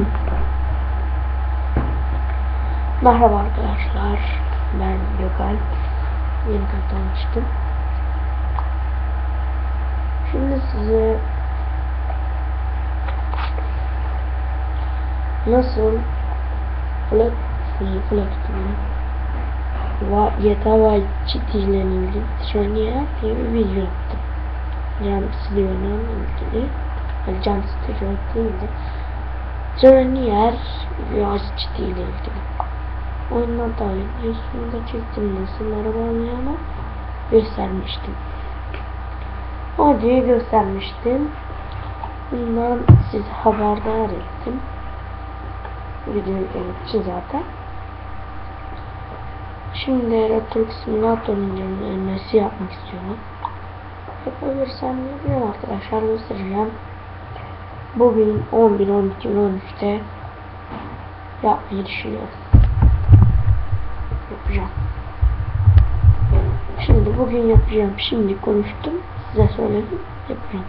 Hmm. Merhaba arkadaşlar. Ben Gökhan. Yeni katılmıştım. Şimdi size nasıl Black Free Black GTA Vice City'lerin Sony'e bir video yaptım. Yani siliyorum ilgili. Yani can sıkıcı değil. Tronier ve çitiyle ilgili. Oyundan da videosunu da çektim nasıl araba alacağımı göstermiştim. Videoyu göstermiştim. Bundan sizi haberdar ettim. Video yüklemek için zaten. Şimdi Retro Simulator'un önlemesi yapmak istiyorum. Yapabilirsem yapıyorum arkadaşlar göstereceğim. Bugün 11 12 13'te yapmayı düşünüyorum yapacağım. Şimdi bugün yapacağım. Şimdi konuştum. Size söyledim. Yapacağım.